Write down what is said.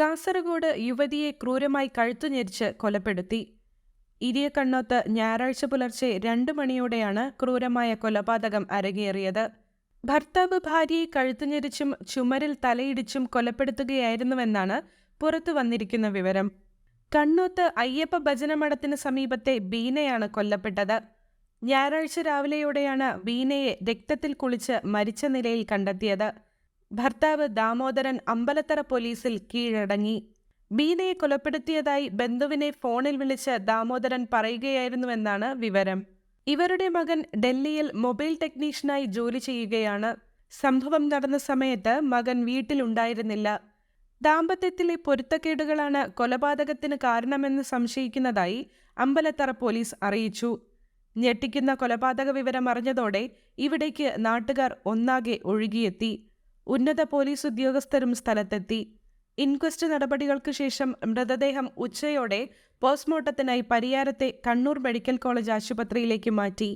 കാസർഗോഡ് യുവതിയെ ക്രൂരമായി കഴുത്തുഞെരിച്ച് കൊലപ്പെടുത്തി. ഇരിയക്കണ്ണോത്ത് ഞായറാഴ്ച പുലർച്ചെ രണ്ട് മണിയോടെയാണ് ക്രൂരമായ കൊലപാതകം അരങ്ങേറിയത്. ഭർത്താവ് ഭാര്യയെ കഴുത്തുഞെരിച്ചും ചുമരിൽ തലയിടിച്ചും കൊലപ്പെടുത്തുകയായിരുന്നുവെന്നാണ് പുറത്തു വന്നിരിക്കുന്ന വിവരം. കണ്ണോത്ത് അയ്യപ്പ ഭജനമഠത്തിന് സമീപത്തെ ബീനയാണ് കൊല്ലപ്പെട്ടത്. ഞായറാഴ്ച രാവിലെയോടെയാണ് ബീനയെ രക്തത്തിൽ കുളിച്ച് മരിച്ച നിലയിൽ കണ്ടെത്തിയത്. ഭർത്താവ് ദാമോദരൻ അമ്പലത്തറ പോലീസിൽ കീഴടങ്ങി. ബീനയെ കൊലപ്പെടുത്തിയതായി ബന്ധുവിനെ ഫോണിൽ വിളിച്ച് ദാമോദരൻ പറയുകയായിരുന്നുവെന്നാണ് വിവരം. ഇവരുടെ മകൻ ഡൽഹിയിൽ മൊബൈൽ ടെക്നീഷ്യനായി ജോലി ചെയ്യുകയാണ്. സംഭവം നടന്ന സമയത്ത് മകൻ വീട്ടിലുണ്ടായിരുന്നില്ല. ദാമ്പത്യത്തിലെ പൊരുത്തക്കേടുകളാണ് കൊലപാതകത്തിന് കാരണമെന്ന് സംശയിക്കുന്നതായി അമ്പലത്തറ പോലീസ് അറിയിച്ചു. ഞെട്ടിക്കുന്ന കൊലപാതക വിവരം അറിഞ്ഞതോടെ ഇവിടേക്ക് നാട്ടുകാർ ഒന്നാകെ ഒഴുകിയെത്തി. ഉന്നത പോലീസ് ഉദ്യോഗസ്ഥരും സ്ഥലത്തെത്തി. ഇൻക്വസ്റ്റ് നടപടികൾക്ക് ശേഷം മൃതദേഹം ഉച്ചയോടെ പോസ്റ്റ്മോർട്ടത്തിനായി പരിയാരത്തെ കണ്ണൂർ മെഡിക്കൽ കോളേജ് ആശുപത്രിയിലേക്ക് മാറ്റി.